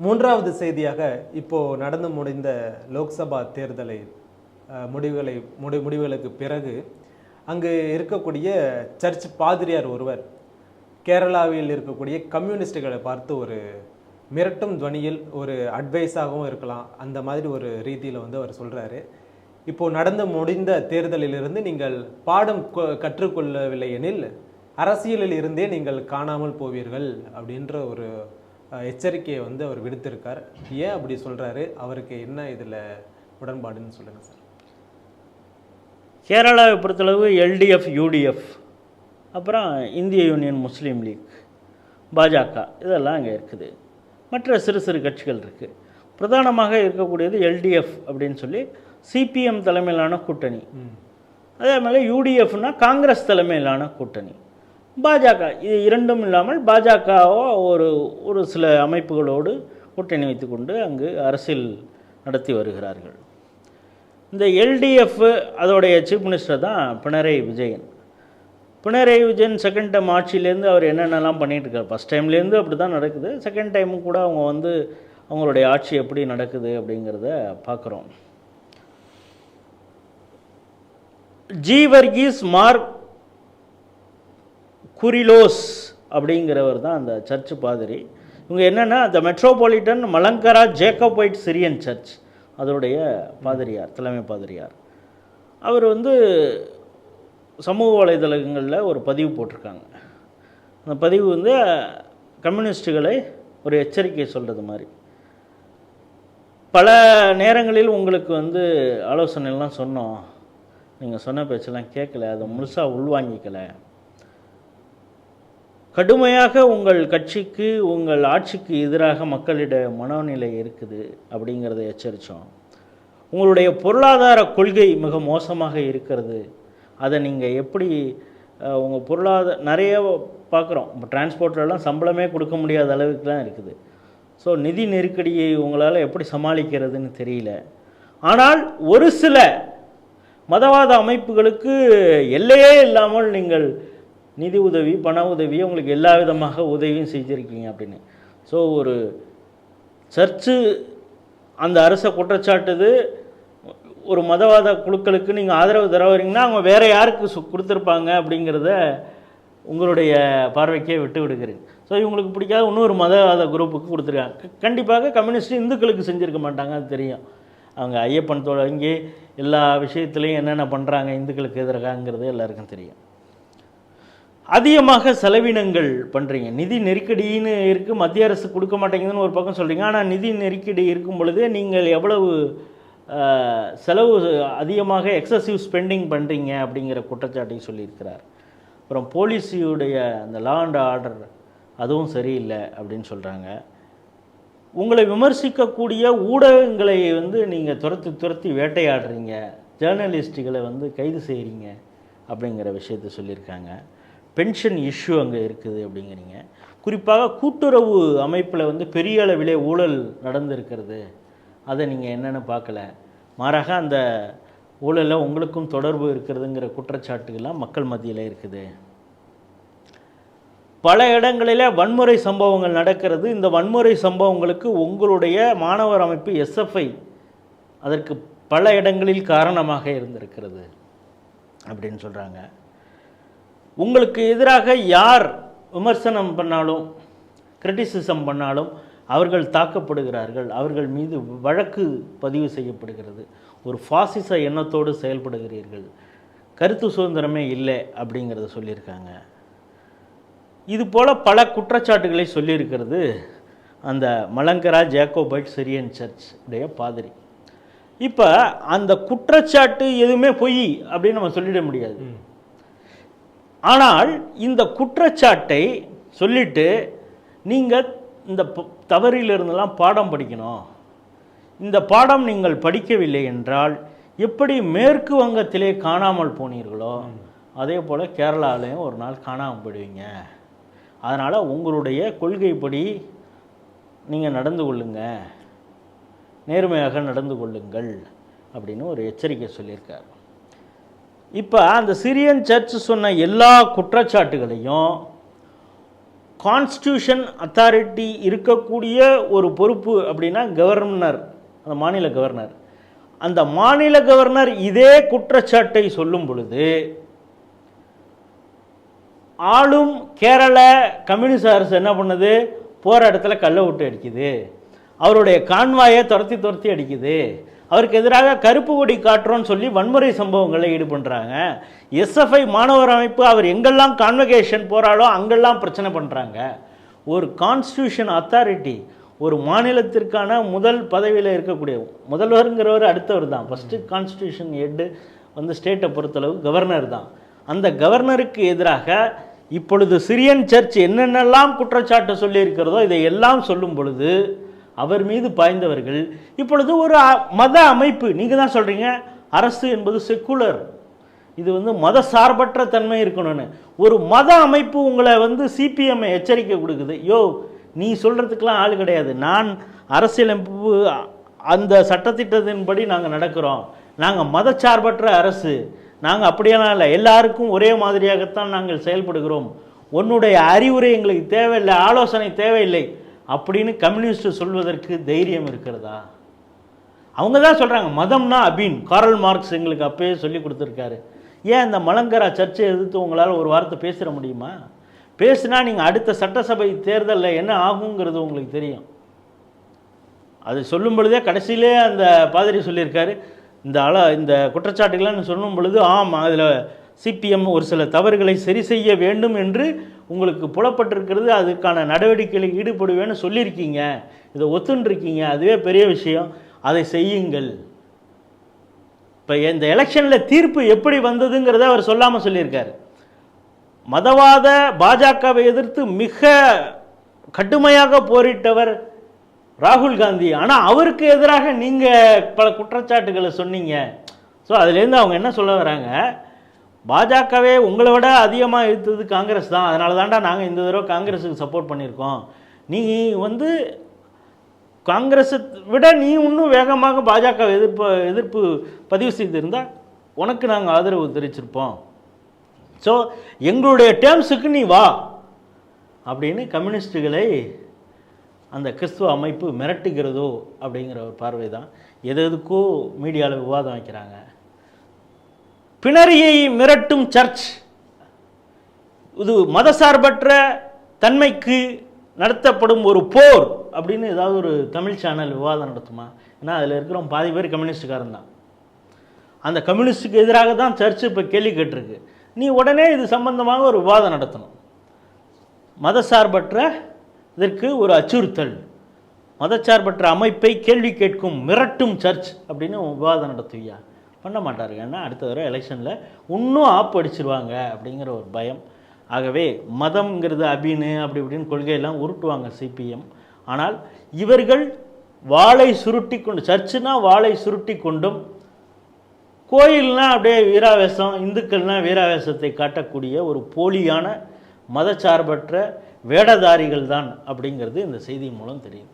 மூன்றாவது செய்தியாக இப்போ நடந்து முடிந்த லோக்சபா தேர்தலை முடிவுகளை முடி முடிவுகளுக்கு பிறகு அங்கு இருக்கக்கூடிய சர்ச் பாதிரியார் ஒருவர் கேரளாவில் இருக்கக்கூடிய கம்யூனிஸ்டுகளை பார்த்து ஒரு மிரட்டும் துவனியில் ஒரு அட்வைஸாகவும் இருக்கலாம். அந்த மாதிரி ஒரு ரீதியில் வந்து அவர் சொல்கிறாரு இப்போது நடந்து முடிந்த தேர்தலிலிருந்து நீங்கள் பாடம் கொ- கற்றுக்கொள்ளவில்லை எனில் அரசியலில் இருந்தே நீங்கள் காணாமல் போவீர்கள் அப்படின்ற ஒரு எச்சரிக்கையை வந்து அவர் விடுத்திருக்கார். ஏன் அப்படி சொல்றாரு? அவருக்கு என்ன இதுல உடன்பாடுன்னு சொல்லுங்க சார். கேரளாவை பொறுத்தளவு எல்டிஎஃப் யூடிஎஃப் அப்புறம் இந்திய யூனியன் முஸ்லீம் லீக் பாஜக இதெல்லாம் அங்கே இருக்குது. மற்ற சிறு சிறு கட்சிகள் இருக்குது பிரதானமாக இருக்கக்கூடியது எல்டிஎஃப் அப்படின்னு சொல்லி சிபிஎம் தலைமையிலான கூட்டணி. அதே மாதிரி யூடிஎஃப்னா காங்கிரஸ் தலைமையிலான கூட்டணி. பாஜக இது இரண்டும் இல்லாமல் பாஜகவோ ஒரு ஒரு சில அமைப்புகளோடு கூட்டணி வைத்துக்கொண்டு அங்கு அரசியல் நடத்தி வருகிறார்கள். இந்த எல்டிஎஃப் அதோடைய சீஃப் மினிஸ்டர் தான் பினராயி விஜயன். பினராயி விஜயன் செகண்ட் டைம் ஆட்சியிலேருந்து அவர் என்னென்னலாம் பண்ணிகிட்டு இருக்கார்? ஃபஸ்ட் டைம்லேருந்து அப்படி தான் நடக்குது. செகண்ட் டைமும் கூட அவங்க வந்து அவங்களுடைய ஆட்சி எப்படி நடக்குது அப்படிங்கிறத பார்க்குறோம். ஜி வர்கீஸ் மார்க் குரிலோஸ் அப்படிங்கிறவர் தான் அந்த சர்ச் பாதிரி. இவங்க என்னென்னா அந்த metropolitan Malankara Jacobite Syrian church அதனுடைய பாதிரியார் தலைமை பாதிரியார். அவர் வந்து சமூக வலைதளங்களில் ஒரு பதிவு போட்டிருக்காங்க. அந்த பதிவு வந்து கம்யூனிஸ்டுகளை ஒரு எச்சரிக்கை சொல்கிறது மாதிரி. பல நேரங்களில் உங்களுக்கு வந்து ஆலோசனைலாம் சொன்னோம். நீங்கள் சொன்ன பேச்செல்லாம் கேட்கல அதை முழுசாக உள்வாங்கிக்கல. கடுமையாக உங்கள் கட்சிக்கு உங்கள் ஆட்சிக்கு எதிராக மக்களிட மனநிலை இருக்குது அப்படிங்கிறத எச்சரித்தோம் உங்களுடைய பொருளாதார கொள்கை மிக மோசமாக இருக்கிறது. அதை நீங்கள் எப்படி உங்கள் பொருளாதார நிறைய பார்க்குறோம் இப்போ டிரான்ஸ்போர்ட்லலாம் சம்பளமே கொடுக்க முடியாத அளவுக்கு தான் இருக்குது. ஸோ நிதி நெருக்கடியை உங்களால் எப்படி சமாளிக்கிறதுன்னு தெரியல. ஆனால் ஒரு சில மதவாத அமைப்புகளுக்கு எல்லையே இல்லாமல் நீங்கள் நிதி உதவி பண உதவி உங்களுக்கு எல்லா விதமாக உதவியும் செஞ்சுருக்கீங்க அப்படின்னு. ஸோ ஒரு சர்ச்சு அந்த அரசை குற்றச்சாட்டுது ஒரு மதவாத குழுக்களுக்கு நீங்கள் ஆதரவு தரவீங்கன்னா அவங்க வேறு யாருக்கு சு- கொடுத்துருப்பாங்க அப்படிங்கிறத உங்களுடைய பார்வைக்கே விட்டு விடுகிறேன். ஸோ இவங்களுக்கு பிடிக்காத இன்னொரு மதவாத குரூப்புக்கு கொடுத்துருக்காங்க. கண்டிப்பாக கம்யூனிஸ்ட் இந்துக்களுக்கு செஞ்சுருக்க மாட்டாங்க அது தெரியும். அவங்க ஐயப்பன் தொடங்கி எல்லா விஷயத்துலையும் என்னென்ன பண்ணுறாங்க இந்துக்களுக்கு எதிராகங்கிறது எல்லாருக்கும் தெரியும். அதிகமாக செலவினங்கள் பண்ணுறீங்க நிதி நெருக்கடின்னு இருக்குது மத்திய அரசு கொடுக்க மாட்டேங்குதுன்னு ஒரு பக்கம் சொல்கிறீங்க ஆனால் நிதி நெருக்கடி இருக்கும் பொழுது நீங்கள் எவ்வளவு செலவு அதிகமாக எக்ஸசிவ் ஸ்பெண்டிங் பண்ணுறீங்க அப்படிங்கிற குற்றச்சாட்டையும் சொல்லியிருக்கிறார். அப்புறம் போலீஸியுடைய அந்த லா அண்ட் ஆர்டர் அதுவும் சரியில்லை அப்படின்னு சொல்கிறாங்க உங்களை விமர்சிக்கக்கூடிய ஊடகங்களை வந்து நீங்கள் துரத்தி துரத்தி வேட்டையாடுறீங்க. ஜேர்னலிஸ்ட்டுகளை வந்து கைது செய்கிறீங்க அப்படிங்கிற விஷயத்த சொல்லியிருக்காங்க. பென்ஷன் இஷ்யூ அங்கே இருக்குது அப்படிங்கிறீங்க. குறிப்பாக கூட்டுறவு அமைப்பில் வந்து பெரிய அளவிலே ஊழல் நடந்திருக்கிறது. அதை நீங்கள் என்னென்னு பார்க்கல. மாறாக அந்த ஊழலில் உங்களுக்கும் தொடர்பு இருக்கிறதுங்கிற குற்றச்சாட்டுகள்லாம் மக்கள் மத்தியில் இருக்குது. பல இடங்களில் வன்முறை சம்பவங்கள் நடக்கிறது. இந்த வன்முறை சம்பவங்களுக்கு உங்களுடைய மாணவர் அமைப்பு எஸ்எஃப்ஐ அதற்கு பல இடங்களில் காரணமாக இருந்திருக்கிறது அப்படின்னு சொல்கிறாங்க உங்களுக்கு எதிராக யார் விமர்சனம் பண்ணாலும் கிரிட்டிசிசம் பண்ணாலும் அவர்கள் தாக்கப்படுகிறார்கள். அவர்கள் மீது வழக்கு பதிவு செய்யப்படுகிறது. ஒரு ஃபாசிச எண்ணத்தோடு செயல்படுகிறீர்கள். கருத்து சுதந்திரமே இல்லை அப்படிங்கிறத சொல்லியிருக்காங்க. இது போல் பல குற்றச்சாட்டுகளை சொல்லியிருக்கிறது அந்த மலங்கரா ஜேக்கோபைட் சிரியன் சர்ச் உடைய பாதிரி. இப்போ அந்த குற்றச்சாட்டு எதுவுமே பொய் அப்படின்னு நம்ம சொல்லிட முடியாது. ஆனால் இந்த குற்றச்சாட்டை சொல்லிட்டு நீங்கள் இந்த தவறிலிருந்தெல்லாம் பாடம் படிக்கணும். இந்த பாடம் நீங்கள் படிக்கவில்லை என்றால் எப்படி மேற்கு வங்கத்திலே காணாமல் போனீர்களோ அதே போல் கேரளாலையும் ஒரு நாள் காணாமல் போயிடுவீங்க. அதனால் உங்களுடைய கொள்கைப்படி நீங்கள் நடந்து கொள்ளுங்க. நேர்மையாக நடந்து கொள்ளுங்கள் அப்படின்னு ஒரு எச்சரிக்கை சொல்லியிருக்கார். இப்போ அந்த சிரியன் சர்ச் சொன்ன எல்லா குற்றச்சாட்டுகளையும் கான்ஸ்டியூஷன் அத்தாரிட்டி இருக்கக்கூடிய ஒரு பொறுப்பு அப்படின்னா கவர்னர் அந்த மாநில கவர்னர் அந்த மாநில கவர்னர் இதே குற்றச்சாட்டை சொல்லும் பொழுது ஆளும் கேரள கம்யூனிஸ்ட் அரசு என்ன பண்ணுது? போகிற இடத்துல கல்லை விட்டு அடிக்குது. அவருடைய கான்வாயை துரத்தி துரத்தி அடிக்குது. அவருக்கு எதிராக கருப்பு கொடி காட்டுறோன்னு சொல்லி வன்முறை சம்பவங்களில் ஈடுபடுறாங்க. எஸ்எஃப்ஐ மாணவர் அமைப்பு அவர் எங்கெல்லாம் கான்வகேஷன் போகிறாலோ அங்கெல்லாம் பிரச்சனை பண்ணுறாங்க ஒரு கான்ஸ்டியூஷன் அத்தாரிட்டி ஒரு மாநிலத்திற்கான முதல் பதவியில் இருக்கக்கூடிய முதல்வருங்கிறவர் அடுத்தவர் தான். ஃபஸ்ட்டு கான்ஸ்டியூஷன் ஹெட்டு வந்து ஸ்டேட்டை பொறுத்தளவு கவர்னர் தான். அந்த கவர்னருக்கு எதிராக இப்பொழுது சிரியன் சர்ச் என்னென்னலாம் குற்றச்சாட்டு சொல்லியிருக்கிறதோ இதை எல்லாம் சொல்லும் பொழுது அவர் மீது பாய்ந்தவர்கள். இப்பொழுது ஒரு மத அமைப்பு நீங்கள் தான் சொல்கிறீங்க அரசு என்பது செக்குலர் இது வந்து மத சார்பற்ற தன்மை இருக்கணும்னு. ஒரு மத அமைப்பு உங்களை வந்து சிபிஎம் எச்சரிக்கை கொடுக்குது. யோ நீ சொல்கிறதுக்கெலாம் ஆள் கிடையாது. நான் அரசியலமைப்பு அந்த சட்டத்திட்டத்தின்படி நாங்கள் நடக்கிறோம். நாங்கள் மதச்சார்பற்ற அரசு. நாங்கள் அப்படியெல்லாம் இல்லை. எல்லாருக்கும் ஒரே மாதிரியாகத்தான் நாங்கள் செயல்படுகிறோம். உன்னுடைய அறிவுரை எங்களுக்கு தேவையில்லை ஆலோசனை தேவையில்லை. அப்படின்னு கம்யூனிஸ்ட் சொல்வதற்கு தைரியம் இருக்கிறதா? அவங்க தான் சொல்கிறாங்க மதம்னா அபின். காரல் மார்க்ஸ் எங்களுக்கு அப்பயே சொல்லி கொடுத்துருக்காரு. ஏன் இந்த மலங்கரா சர்ச்சை எதிர்த்து உங்களால் ஒரு வார்த்தை பேசிட முடியுமா? பேசுனா நீங்கள் அடுத்த சட்டசபை தேர்தலில் என்ன ஆகுங்கிறது உங்களுக்கு தெரியும். அது சொல்லும் பொழுதே கடைசியிலே அந்த பாதிரி சொல்லியிருக்காரு. இந்த அள இந்த குற்றச்சாட்டுகள்லாம் சொல்லும் பொழுது ஆமாம் அதில் சிபிஎம் ஒரு சில தவறுகளை சரி செய்ய வேண்டும் என்று உங்களுக்கு புலப்பட்டிருக்கிறது. அதுக்கான நடவடிக்கைகளில் ஈடுபடுவேன்னு சொல்லியிருக்கீங்க. இதை ஒத்துன்றிருக்கீங்க. அதுவே பெரிய விஷயம். அதை செய்யுங்கள். இப்போ இந்த எலெக்ஷனில் தீர்ப்பு எப்படி வந்ததுங்கிறத அவர் சொல்லாமல் சொல்லியிருக்கார். மதவாத பாஜகவை எதிர்த்து மிக கடுமையாக போரிட்டவர் ராகுல் காந்தி. ஆனால் அவருக்கு எதிராக நீங்கள் பல குற்றச்சாட்டுகளை சொன்னீங்க. ஸோ அதுலேருந்து அவங்க என்ன சொல்ல வராங்க? பாஜகவே உங்களை விட அதிகமாக இழுத்தது காங்கிரஸ் தான். அதனால தான்டா நாங்கள் இந்த தடவை காங்கிரஸுக்கு சப்போர்ட் பண்ணியிருக்கோம். நீ வந்து காங்கிரஸை விட நீ இன்னும் வேகமாக பாஜக எதிர்ப்பு எதிர்ப்பு பதிவு செய்திருந்தால் உனக்கு நாங்கள் ஆதரவு தெரிவிச்சிருப்போம். ஸோ எங்களுடைய டேர்ம்ஸுக்கு நீ வா அப்படின்னு கம்யூனிஸ்டுகளை அந்த கிறிஸ்துவ அமைப்பு மிரட்டுகிறதோ அப்படிங்கிற ஒரு பார்வை தான் எது எதுக்கோ மீடியாவில் விவாதம் வைக்கிறாங்க. பிணரியை மிரட்டும் சர்ச். இது மதசார்பற்ற தன்மைக்கு நடத்தப்படும் ஒரு போர் அப்படின்னு ஏதாவது ஒரு தமிழ் சேனல் விவாதம் நடத்துமா? ஏன்னா அதில் இருக்கிற பாதி பேர் கம்யூனிஸ்டுக்காரன் தான். அந்த கம்யூனிஸ்டுக்கு எதிராக தான் சர்ச் இப்போ கேள்வி கேட்டிருக்கு. நீ உடனே இது சம்பந்தமாக ஒரு விவாதம் நடத்தணும். மதசார்பற்ற இதற்கு ஒரு அச்சுறுத்தல். மதச்சார்பற்ற அமைப்பை கேள்வி கேட்கும் மிரட்டும் சர்ச் அப்படின்னு விவாதம் நடத்துவியா? பண்ண மாட்டார். ஏன்னா அடுத்த தடவை எலெக்ஷனில் இன்னும் ஆப் அடிச்சிருவாங்க அப்படிங்கிற ஒரு பயம். ஆகவே மதம்ங்கிறது அபின்னு அப்படி இப்படின்னு கொள்கையெல்லாம் உருட்டுவாங்க சிபிஎம் ஆனால் இவர்கள் வாளை சுருட்டி கொண்டு சர்ச்சுனா வாளை சுருட்டி கொண்டும் கோயில்னால் அப்படியே வீராவேசம் இந்துக்கள்னால் வீராவேசத்தை காட்டக்கூடிய ஒரு போலியான மதச்சார்பற்ற வேடதாரிகள் தான் அப்படிங்கிறது இந்த செய்தி மூலம் தெரியும்.